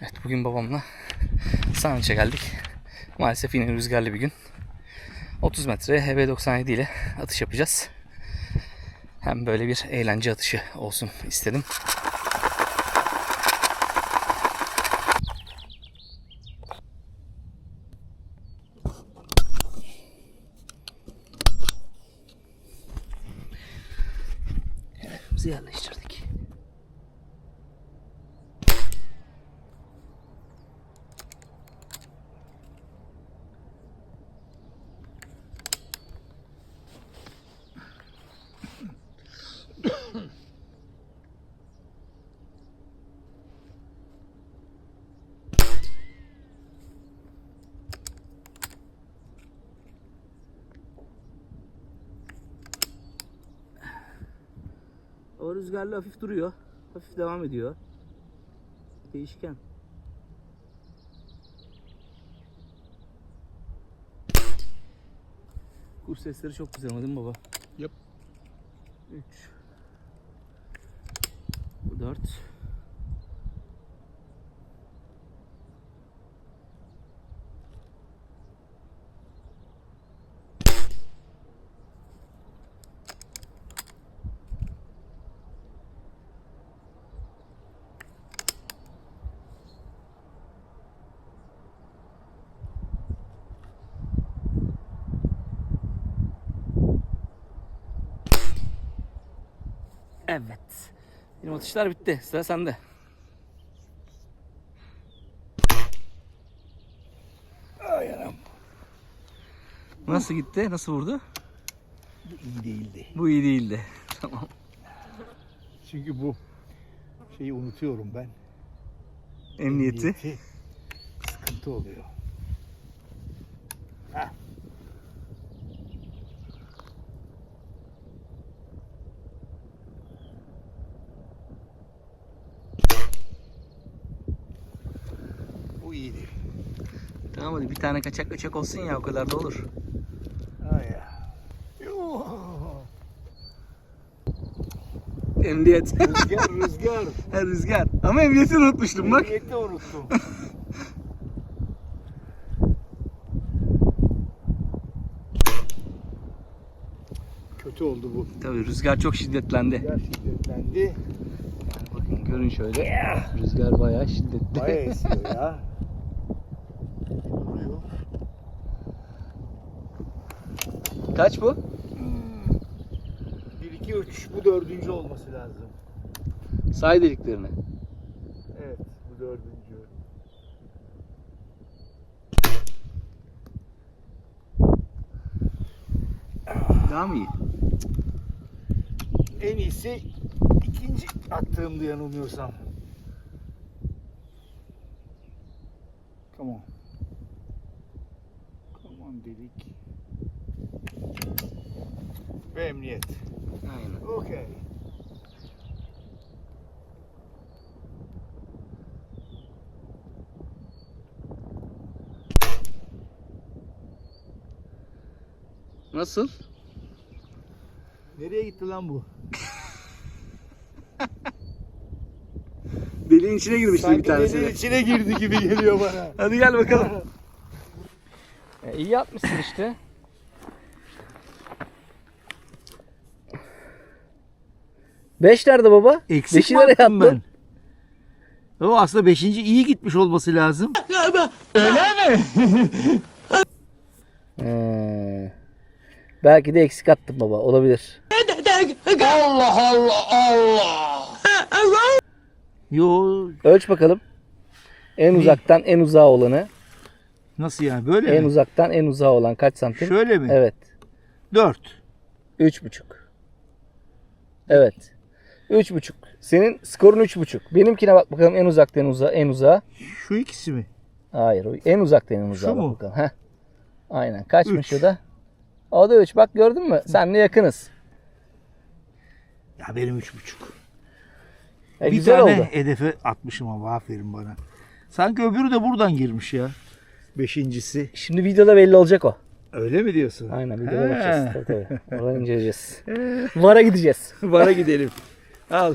Evet bugün babamla Sarnıç'a geldik. Maalesef yine rüzgarlı bir gün. 30 metre HB97 ile atış yapacağız. Hem böyle bir eğlence atışı olsun istedim. Bizi yerleştirdik. O rüzgarlı hafif duruyor. Hafif devam ediyor. Değişken. Kuş sesleri çok güzel ama değil mi baba? Yap. 3 Bu 4 Evet. Benim atışlar bitti. Sıra sende. Ay anam. Nasıl gitti? Nasıl vurdu? Bu iyi değildi. Bu iyi değildi. tamam. Çünkü bu şeyi unutuyorum ben. Emniyeti. Emniyeti sıkıntı oluyor. Heh. Bu iyiydi. Tamam hadi bir tane kaçak kaçak olsun ya o kadar da olur. Ay ya. Emniyet. Rüzgar rüzgar. Ha, rüzgar. Ama emniyeti unutmuştum bak. Emniyeti unuttum. Kötü oldu bu. Tabii rüzgar çok şiddetlendi. Rüzgar şiddetlendi. Bakın görün şöyle. Rüzgar bayağı şiddetli. Bayağı esiyor ya. Vuruyor. Kaç bu? 1, 2, 3. Bu dördüncü olması lazım. Say deliklerini. Evet, bu dördüncü. Daha mı iyi? En iyisi ikinci attığımda yanılmıyorsam. Come on. On dedik. Ve emniyet. Aynen. Okey. Nasıl? Nereye gitti lan bu? Deliğin içine girmişti Sanki bir tanesi. deliğin içine girdi gibi geliyor bana. Hadi gel bakalım. e, iyi yapmışsın işte. Beş nerede baba? Eksik Beşi mi nereye attım attın? ben? O aslında beşinci iyi gitmiş olması lazım. Ee, belki de eksik attım baba. Olabilir. Yo Ölç bakalım. En uzaktan en uzağa olanı. Nasıl yani böyle En mi? uzaktan en uzağa olan kaç santim? Şöyle mi? Evet. Dört. Üç buçuk. Evet. Üç buçuk. Senin skorun üç buçuk. Benimkine bak bakalım en uzaktan en uzağa. En uzağa. Şu ikisi mi? Hayır. o En uzaktan en uzağa Şu bak mu? bakalım. Heh. Aynen. Kaçmış Üç. o da? O da üç. Bak gördün mü? Senle yakınız. Ya benim üç buçuk. E, bir güzel tane oldu. hedefe atmışım ama aferin bana. Sanki öbürü de buradan girmiş ya. Beşincisi. Şimdi videoda belli olacak o. Öyle mi diyorsun? Aynen videoda bakacağız. Tabii tabii. Oradan inceleyeceğiz. Vara gideceğiz. Bara gidelim. Al.